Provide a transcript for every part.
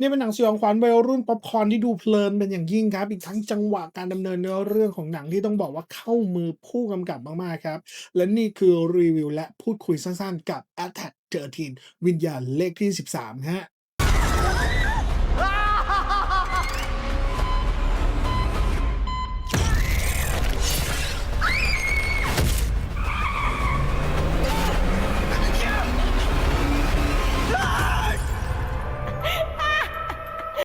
นี่เป็นหนังสยองขวัญวัยรุ่นป๊อปคอร์นที่ดูเพลินเป็นอย่างยิ่งครับ อีกทั้งจังหวะการดำเนินเนื้อเรื่องของหนังที่ต้องบอกว่าเข้ามือผู้กำกับมากๆครับ และนี่คือรีวิวและพูดคุยสั้นๆ กับ Attack 13 วิญญาณเลขที่ 13 ฮะ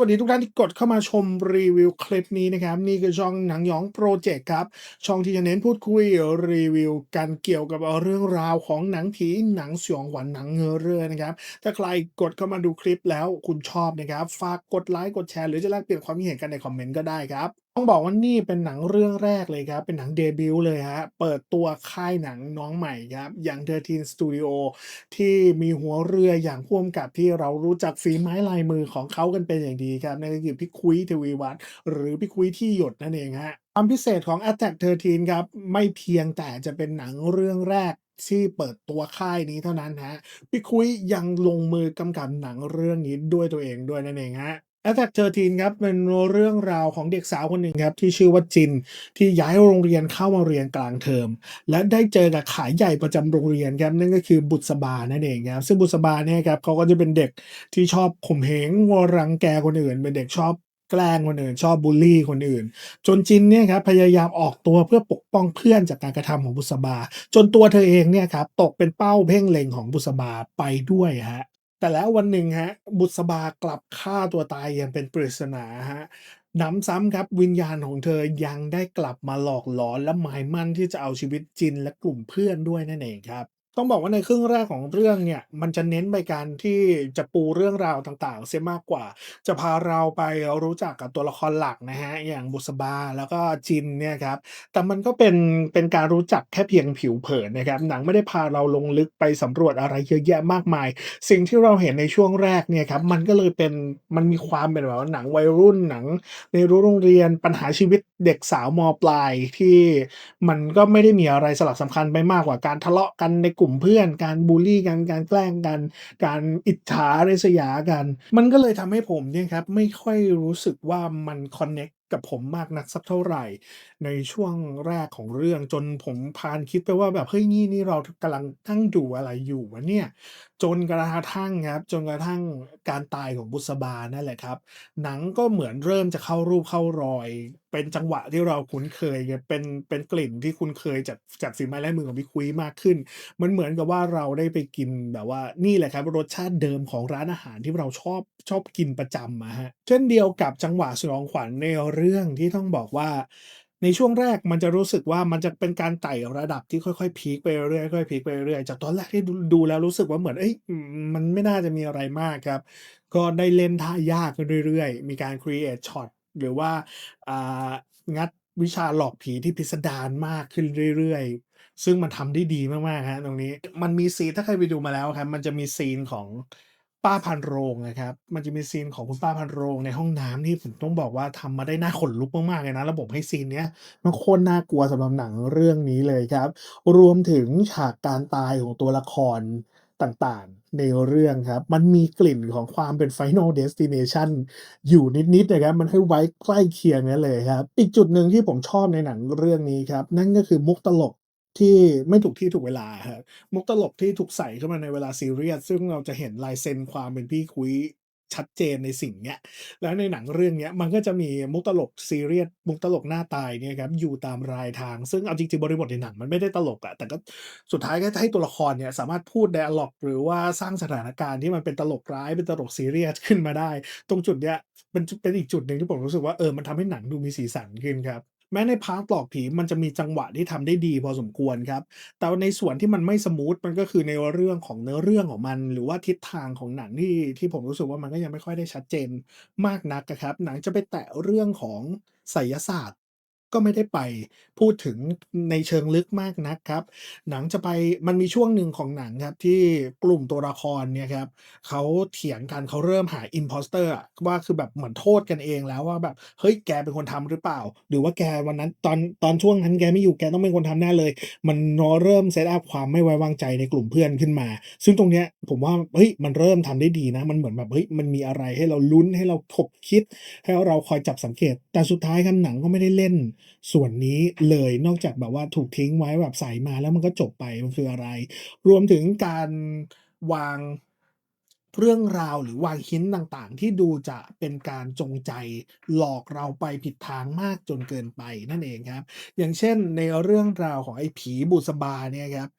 วัสดีทุกท่านที่กดเข้ามาชมรีวิวคลิปนี้นะครับ นี่คือช่องหนังหยองโปรเจกต์ครับ ช่องที่จะเน้นพูดคุยรีวิวกันเกี่ยวกับเรื่องราวของหนังผีหนังสยองขวัญหนังเงอเรื่อนะครับ ถ้าใครกดเข้ามาดูคลิปแล้วคุณชอบนะครับ ฝากกดไลค์กดแชร์หรือจะแลกเปลี่ยนความคิดเห็นกันในคอมเมนต์ก็ได้ครับต้องบอกว่านี่เป็นหนังเรื่องแรกเลยครับ เป็นหนังเดบิวต์เลยฮะ เปิดตัวค่ายหนังน้องใหม่ครับ อย่าง 13 Studio ที่มีหัวเรืออย่างพ่วงกับที่เรารู้จักฝีไม้ลายมือของเขากันเป็นอย่างดีครับ นั่นก็คือพี่คุยทวีวัฒน์หรือพี่คุยที่หยดนั่นเองฮะความพิเศษของ Attack 13 ครับ ไม่เพียงแต่จะเป็นหนังเรื่องแรกที่เปิดตัวค่ายนี้เท่านั้นฮะพี่คุยยังลงมือกำกับหนังเรื่องนี้ด้วยตัวเองด้วยนั่นเองฮะ Attack 13ครับเป็นเรื่องราวของเด็กสาวคนหนึ่งครับ ที่ชื่อว่าจินที่ย้ายโรงเรียนเข้ามาเรียนกลางเทอม และได้เจอกับขายใหญ่ประจำโรงเรียนครับนั่นก็คือบุษบานั่นเองครับซึ่งบุษบาเนี่ยครับเขาก็จะเป็นเด็กที่ชอบข่มเหงวรังแกคนอื่น เป็นเด็กชอบแกล้งคนอื่น ชอบบูลลี่คนอื่น จนจินเนี่ยครับพยายามออกตัวเพื่อปกป้องเพื่อนจากการกระทำของบุษบา จนตัวเธอเองเนี่ยครับตกเป็นเป้าเพ่งเล็งของบุษบาไปด้วยฮะ แต่แล้ววันหนึ่งฮะบุษบากลับฆ่าตัวตายอย่างเป็นปริศนาฮะหนำซ้ำครับวิญญาณของเธอยังได้กลับมาหลอกหลอนและหมายมั่นที่จะเอาชีวิตจินและกลุ่มเพื่อนด้วยนั่นเองครับ ต้องบอกว่าในครึ่งแรกของเรื่องเนี่ย มันจะเน้นไปการที่จะปูเรื่องราวต่างๆ เสียมากกว่า จะพาเราไปรู้จักกับตัวละครหลักนะฮะ อย่างบุษบาแล้วก็จินเนี่ยครับ แต่มันก็เป็นเป็นการรู้จักแค่เพียงผิวเผินนะครับ หนังไม่ได้พาเราลงลึกไปสำรวจอะไรเยอะแยะมากมาย สิ่งที่เราเห็นในช่วงแรกเนี่ยครับ มันก็เลยเป็นมันมีความเป็นแบบว่าหนังวัยรุ่นหนัง ในรั้โรงเรียนปัญหาชีวิตเด็กสาวมปลายที่มันก็ไม่ได้มีอะไรสลักสำคัญไปมากกว่าการทะเลาะกันในกลุ่มเพื่อน การบูลลี่กันการแกล้งกัน การอิจฉาริษยากัน มันก็เลยทำให้ผมเนี่ยครับไม่ค่อยรู้สึกว่ามันคอนเน็กกับผมมากนักสักเท่าไหร่ ในช่วงแรกของเรื่องจนผมพานคิดไปว่าแบบเฮ้ยนี่นี่เรากำลังนั่งดูอะไรอยู่วะเนี่ย จนกระทั่งครับ จนกระทั่งการตายของบุษบานั่นแหละครับ หนังก็เหมือนเริ่มจะเข้ารูปเข้ารอย เป็นจังหวะที่เราคุ้นเคยไงเป็นเป็นกลิ่นที่คุ้นเคยจากจากฝีไม้ลายมือของพี่คุยมากขึ้น มันเหมือนกับว่าเราได้ไปกินแบบว่านี่แหละครับรสชาติเดิมของร้านอาหารที่เราชอบชอบกินประจำอะฮะ เช่นเดียวกับจังหวะสยองขวัญในเรื่องที่ต้องบอกว่าในช่วงแรกมันจะรู้สึกว่ามันจะเป็นการไต่ระดับที่ค่อยๆพีคไปเรื่อยๆค่อยๆพีคไปเรื่อยๆจากตอนแรกที่ดูแล้วรู้สึกว่าเหมือนเอ้ยมันไม่น่าจะมีอะไรมากครับ ก็ได้เล่นท่ายากเรื่อยๆ มีการ create shot หรือว่างัดวิชาหลอกผีที่พิสดารมากขึ้นเรื่อยๆ ซึ่งมันทำได้ดีมากๆครับตรงนี้มันมีซีนถ้าใครไปดูมาแล้วครับ มันจะมีซีนของป้าพันโรงนะครับ มันจะมีซีนของคุณป้าพันโรงในห้องน้ำที่ผมต้องบอกว่าทำมาได้น่าขนลุกมากๆเลยนะแล้วผมให้ซีนเนี้ยมันโคตรน่ากลัวสำหรับหนังเรื่องนี้เลยครับ รวมถึงฉากการตายของตัวละครต่างๆ ในเรื่องครับ มันมีกลิ่นของความเป็น Final Destination อยู่นิดๆนะครับ มันให้ไว้ใกล้เคียงนั้นเลยครับ อีกจุดหนึ่งที่ผมชอบในหนังเรื่องนี้ครับ นั่นก็คือมุกตลกที่ไม่ถูกที่ถูกเวลาครับมุกตลกที่ถูกใส่เข้ามาในเวลาซีเรียส ซึ่งเราจะเห็นลายเซ็นความเป็นพี่คุย ชัดเจนในสิ่งเนี้ย แล้วในหนังเรื่องเนี้ยมันก็จะมีมุกตลกซีเรียสมุกตลกหน้าตายเนี่ยครับอยู่ตามรายทาง ซึ่งเอาจริงๆบริบทในหนังมันไม่ได้ตลกอะแต่ก็สุดท้ายก็ให้ตัวละครเนี่ยสามารถพูด dialog หรือว่าสร้างสถานการณ์ที่มันเป็นตลกร้ายเป็นตลกซีเรียสขึ้นมาได้ ตรงจุดเนี้ยมันเป็นอีกจุดหนึ่งที่ผมรู้สึกว่าเออมันทำให้หนังดูมีสีสันขึ้นครับ แม้ในพาร์ทหลอกผีมันจะมีจังหวะที่ทำได้ดีพอสมควรครับ แต่ในส่วนที่มันไม่สมูทมันก็คือในเรื่องของเนื้อเรื่องของมัน หรือว่าทิศทางของหนังที่ที่ผมรู้สึกว่ามันก็ยังไม่ค่อยได้ชัดเจนมากนักอะครับ หนังจะไปแตะเรื่องของไสยศาสตร์ ก็ไม่ได้ไปพูดถึงในเชิงลึกมากนักครับ หนังจะไปมันมีช่วงหนึ่งของหนังครับที่กลุ่มตัวละครเนี่ยครับเขาเถียงกันเขาเริ่มหา impostor อะว่าคือแบบเหมือนโทษกันเองแล้วว่าแบบ"เฮ้ยแกเป็นคนทำหรือเปล่า?หรือว่าแกวันนั้นตอนตอนช่วงนั้นแกไม่อยู่แกต้องเป็นคนทำแน่เลย"มันนาะเริ่ม set up ความไม่ไว้วางใจในกลุ่มเพื่อนขึ้นมา ซึ่งตรงเนี้ยผมว่าเฮ้ยมันเริ่มทำได้ดีนะ มันเหมือนแบบเฮ้ยมันมีอะไรให้เราลุ้นให้เราขบคิด ให้เราคอยจับสังเกต แต่สุดท้ายครับหนังก็ไม่ได้เล่นส่วนนี้เลยนอกจากแบบว่าถูกทิ้งไว้แบบใส่มาแล้วมันก็จบไปมันคืออะไร รวมถึงการวางเรื่องราวหรือวาง Hint ต่างๆ ที่ดูจะเป็นการจงใจหลอกเราไปผิดทางมากจนเกินไปนั่นเองครับ อย่างเช่นในเรื่องราวของไอ้ผีบุษบาเนี่ยครับ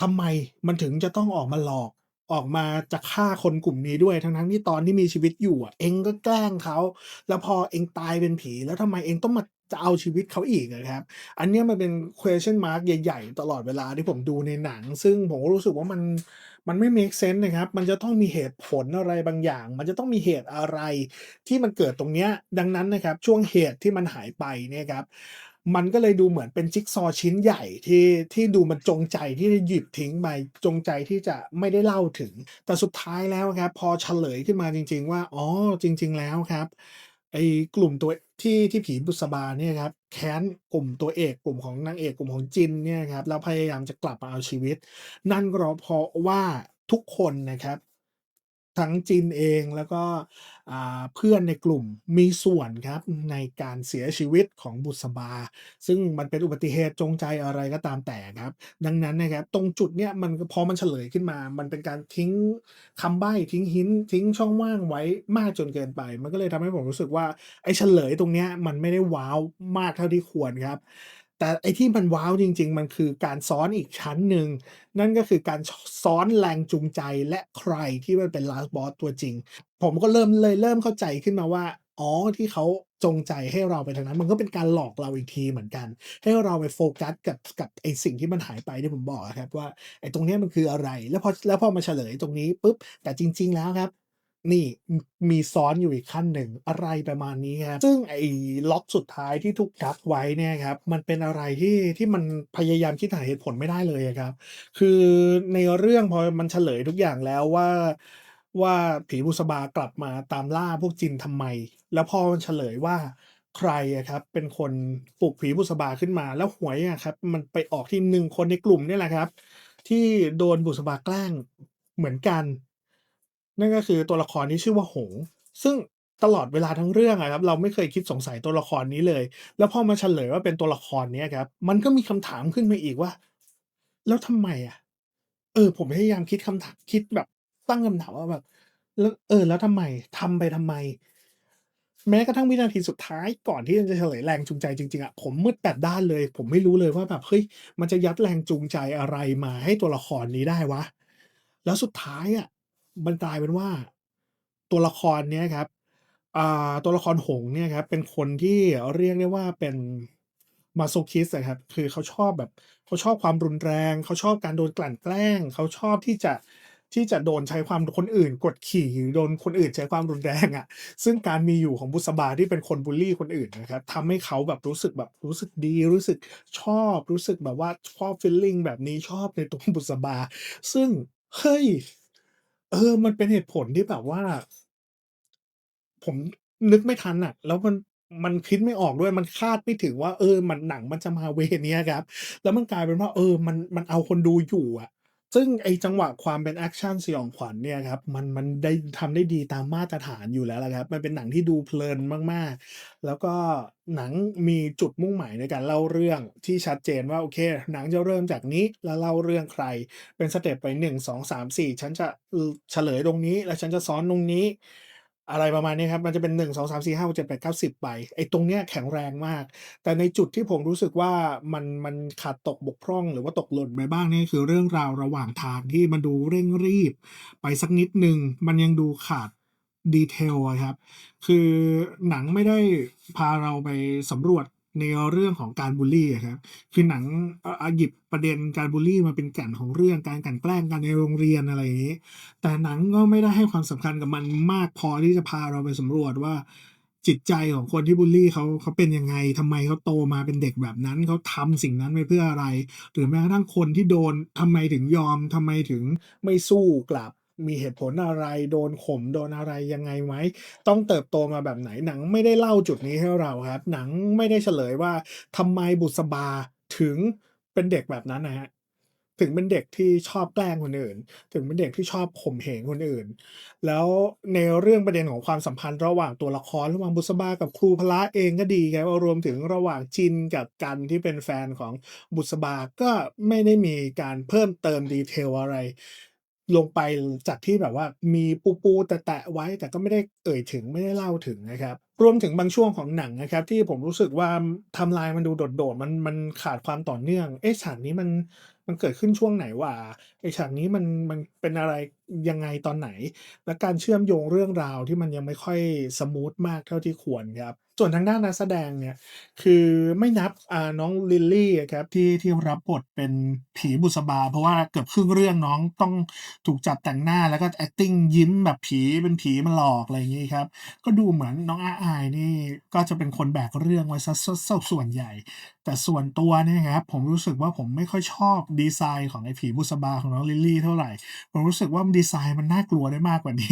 ทำไมมันถึงจะต้องออกมาหลอกออกมาจะฆ่าคนกลุ่มนี้ด้วยทั้งๆที่ตอนที่มีชีวิตอยู่อะเองก็แกล้งเขา แล้วพอเองตายเป็นผี แล้วทำไมเองต้องมา จะเอาชีวิตเขาอีกอะครับ อันนี้มันเป็น question mark ใหญ่ ๆ ตลอดเวลาที่ผมดูในหนัง ซึ่งผมก็รู้สึกว่ามันมันไม่เมกเซนส์นะครับ มันจะต้องมีเหตุผลอะไรบางอย่าง มันจะต้องมีเหตุอะไรที่มันเกิดตรงเนี้ย ดังนั้นนะครับช่วงเหตุที่มันหายไปเนี่ยครับ มันก็เลยดูเหมือนเป็นจิ๊กซอว์ชิ้นใหญ่ที่ที่ดูมันจงใจที่จะหยิบทิ้งไปจงใจที่จะไม่ได้เล่าถึง แต่สุดท้ายแล้วครับ พอเฉลยขึ้นมาจริง ๆ ว่า อ๋อ จริง ๆ แล้วครับ ไอ้กลุ่มตัวที่ที่ผีบุษบาเนี่ยครับแค้นกลุ่มตัวเอกกลุ่มของนางเอกกลุ่มของจินเนี่ยครับแล้วพยายามจะกลับมาเอาชีวิต นั่นก็เพราะว่าทุกคนนะครับ ทั้งจินเองแล้วก็เพื่อนในกลุ่มมีส่วนครับในการเสียชีวิตของบุษบา ซึ่งมันเป็นอุบัติเหตุจงใจอะไรก็ตามแต่ครับ ดังนั้นนะครับตรงจุดเนี้ยมันพอมันเฉลยขึ้นมา มันเป็นการทิ้งคำใบ้ทิ้ง Hint ทิ้งช่องว่างไว้มากจนเกินไป มันก็เลยทำให้ผมรู้สึกว่าไอ้เฉลยตรงเนี้ยมันไม่ได้ว้าวมากเท่าที่ควรครับ แต่ไอที่มันว้าวจริง ๆ มันคือการซ้อนอีกชั้นหนึ่ง นั่นก็คือการซ้อนแรงจูงใจและใครที่มันเป็น Last Boss ตัวจริง ผมก็เริ่มเลยเริ่มเข้าใจขึ้นมาว่า อ๋อที่เขาจงใจให้เราไปทางนั้น มันก็เป็นการหลอกเราอีกทีเหมือนกัน ให้เราไปโฟกัสกับกับไอสิ่งที่มันหายไปที่ผมบอกอะครับว่าไอตรงนี้มันคืออะไร แล้วพอแล้วพอมาเฉลยตรงนี้ปุ๊บแต่จริง ๆ แล้วครับ นี่มีซ้อนอยู่อีกขั้นหนึ่งอะไรประมาณนี้ครับซึ่งไอ้ล็อกสุดท้ายที่ถูกกักไว้เนี่ยครับมันเป็นอะไรที่ที่มันพยายามคิดหาเหตุผลไม่ได้เลยครับ คือในเรื่องพอมันเฉลยทุกอย่างแล้วว่าว่าผีบุษบากลับมาตามล่าพวกจินทำไม แล้วพอมันเฉลยว่าใครครับเป็นคนปลุกผีบุษบาขึ้นมา แล้วหวยอะครับมันไปออกที่1คนในกลุ่มนี่แหละครับ ที่โดนบุษบาแกล้งเหมือนกัน นั่นก็คือตัวละครที่ชื่อว่าหง ซึ่งตลอดเวลาทั้งเรื่องครับเราไม่เคยคิดสงสัยตัวละครนี้เลย แล้วพอมาเฉลยว่าเป็นตัวละครนี้ครับ มันก็มีคำถามขึ้นมาอีกว่า แล้วทำไมอะ?เออ ผมพยายามคิดคำถามคิดแบบตั้งคำถามว่าแบบแล้วเออ แล้วทำไมทำไปทำไม?แม้กระทั่งวินาทีสุดท้ายก่อนที่จะเฉลยแรงจูงใจจริงๆอะผมมืดแปดด้านเลย ผมไม่รู้เลยว่าแบบเฮ้ยมันจะยัดแรงจูงใจอะไรมาให้ตัวละครนี้ได้วะ แล้วสุดท้ายอะ มันกลายเป็นว่า ตัวละครเนี้ยครับ อ่า ตัวละครหงส์เนี่ยครับ เป็นคนที่เรียกได้ว่าเป็น Masochist อะครับ คือเขาชอบแบบ เขาชอบความรุนแรง เขาชอบการโดนกลั่นแกล้ง เขาชอบที่จะ ที่จะโดนใช้ความ คนอื่นกดขี่โดนคนอื่นใช้ความรุนแรงอะ ซึ่งการมีอยู่ของบุษบาที่เป็นคนบุลลีคนอื่นนะครับ ทำให้เขาแบบรู้สึกแบบรู้สึกดี รู้สึกชอบ รู้สึกแบบว่าชอบฟีลลิงแบบนี้ ชอบในตัวบุษบา ซึ่ง เฮ้ย เออ มันเป็นเหตุผลที่แบบว่า ผมนึกไม่ทันน่ะ แล้วมัน มันคิดไม่ออกด้วย มันคาดไม่ถึงว่า เออ มัน หนังมันจะมา เวย์ เนี้ยครับ แล้วมันกลายเป็นว่า เออ มัน มันเอาคนดูอยู่อะ ซึ่งไอจังหวะความเป็นแอคชั่นสยองขวัญเนี่ยครับมันมันได้ทำได้ดีตามมาตรฐานอยู่แล้วละครับ มันเป็นหนังที่ดูเพลินมากๆ แล้วก็หนังมีจุดมุ่งหมายในการเล่าเรื่องที่ชัดเจนว่าโอเค หนังจะเริ่มจากนี้แล้วเล่าเรื่องใคร เป็นสเต็ปไป 1 2 3 4 ฉันจะเฉลยตรงนี้ แล้วฉันจะซ้อนตรงนี้ อะไรประมาณนี้ครับ มันจะเป็น1 2 3 4 5 6 7 8 9 10ไปไอ้ตรงเนี้ยแข็งแรงมาก แต่ในจุดที่ผมรู้สึกว่ามันมันขาดตกบกพร่อง หรือว่าตกหล่นไปบ้างนี่คือเรื่องราวระหว่างทางที่มันดูเร่งรีบ ไปสักนิดหนึ่งมันยังดูขาดดีเทลครับ คือหนังไม่ได้พาเราไปสำรวจ ในเรื่องของการบุลลีอะครับคือหนังอาหยิบประเด็นการบุลลี่มาเป็นแก่นของเรื่องการกลั่นแกล้งกันในโรงเรียนอะไรอย่างงี้ แต่หนังก็ไม่ได้ให้ความสำคัญกับมันมากพอที่จะพาเราไปสำรวจว่าจิตใจของคนที่บุลลี่เขาเขาเป็นยังไงทำไมเขาโตมาเป็นเด็กแบบนั้นเขาทำสิ่งนั้นไปเพื่ออะไร หรือแม้กระทั่งคนที่โดนทำไมถึงยอมทำไมถึงไม่สู้กลับ มีเหตุผลอะไรโดนข่มโดนอะไรยังไงไหม ต้องเติบโตมาแบบไหนหนังไม่ได้เล่าจุดนี้ให้เราครับ หนังไม่ได้เฉลยว่าทำไมบุษบาถึงเป็นเด็กแบบนั้นนะฮะถึงเป็นเด็กที่ชอบแกล้งคนอื่น ถึงเป็นเด็กที่ชอบข่มเหงคนอื่น แล้วในเรื่องประเด็นของความสัมพันธ์ระหว่างตัวละครระหว่างบุษบากับครูพละเองก็ดีครับรวมถึงระหว่างจินกับกันที่เป็นแฟนของบุษบาก็ไม่ได้มีการเพิ่มเติมดีเทลอะไร ลงไปจากที่แบบว่ามีปูปูแตะไว้แต่ก็ไม่ได้เอ่ยถึงไม่ได้เล่าถึงนะครับรวมถึงบางช่วงของหนังนะครับ ที่ผมรู้สึกว่าทำลายมันดูโดดๆมันมันขาดความต่อเนื่องเอ๊ะฉากนี้มันมันเกิดขึ้นช่วงไหนวะไอฉากนี้มันมันเป็นอะไรยังไงตอนไหน และการเชื่อมโยงเรื่องราวที่มันยังไม่ค่อยสมูทมากเท่าที่ควรครับ ส่วนทางด้านนักแสดงเนี่ยคือไม่นับอ่าน้องลิลลี่ครับที่ที่รับบทเป็นผีบุษบา เพราะว่าเกือบครึ่งเรื่องน้องต้องถูกจับแต่งหน้าแล้วก็ acting ยิ้มแบบผีเป็นผีมาหลอกอะไรอย่างงี้ครับ ก็ดูเหมือนน้องอาอายนี่ก็จะเป็นคนแบกเรื่องไว้ซะส่วนใหญ่ แต่ส่วนตัวเนี่ยครับผมรู้สึกว่าผมไม่ค่อยชอบดีไซน์ของไอ้ผีบุษบาของน้องลิลลี่เท่าไหร่ ผมรู้สึกว่าดีไซน์มันน่ากลัวได้มากกว่านี้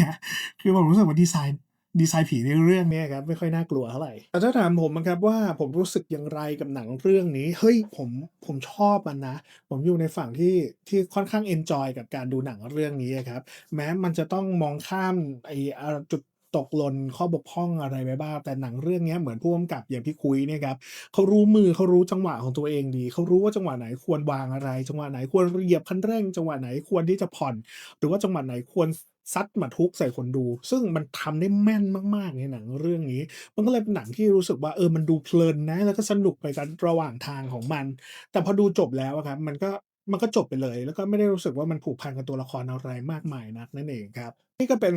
คือผมรู้สึกว่าดีไซน์ ดีไซน์ผีในเรื่องเนี้ครับไม่ค่อยน่ากลัวเท่าไหร่แต่ถ้าถามผมนะครับว่าผมรู้สึกอย่างไรกับหนังเรื่องนี้ เฮ้ยผมผมชอบมันนะ ผมอยู่ในฝั่งที่ที่ค่อนข้างเอนจอยกับการดูหนังเรื่องนี้ครับ แม้มันจะต้องมองข้ามไอ้อาจุดตกหล่นข้อบกพร่องอะไรไปบ้าง แต่หนังเรื่องนี้เหมือนผู้กำกับอย่างพี่คุยเนี่ยครับเขารู้มือเขารู้จังหวะของตัวเองดี เขารู้ว่าจังหวะไหนควรวางอะไร จังหวะไหนควรเหยียบคันเร่ง จังหวะไหนควรที่จะผ่อน หรือว่าจังหวะไหนควร ซัดมาทุกใส่คนดู ซึ่งมันทำได้แม่นมาก ๆ ในหนังเรื่องนี้ มันก็เลยเป็นหนังที่รู้สึกว่าเออมันดูเพลินนะ แล้วก็สนุกไปกันระหว่างทางของมัน แต่พอดูจบแล้วครับ มันก็ มันก็จบไปเลย แล้วก็ไม่ได้รู้สึกว่ามันผูกพันกับตัวละครอะไรมากมายนักนั่นเองครับ นี่ก็เป็น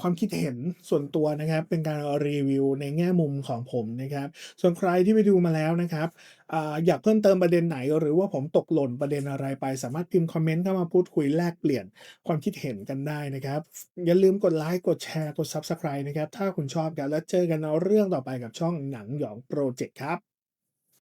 ความคิดเห็นส่วนตัวนะครับ เป็นการรีวิวในแง่มุมของผมนะครับ ส่วนใครที่ไปดูมาแล้วนะครับออยากเพิ่มเติมประเด็นไหน หรือว่าผมตกหล่นประเด็นอะไรไป สามารถพิมพ์คอมเมนต์เข้ามาพูดคุยแลกเปลี่ยนความคิดเห็นกันได้นะครับ อย่าลืมกดไลค์กดแชร์กด Subscribe นะครับถ้าคุณชอบกันแล้วเจอกันเอาเรื่องต่อไปกับช่องหนังหยองโปรเจกต์ครับ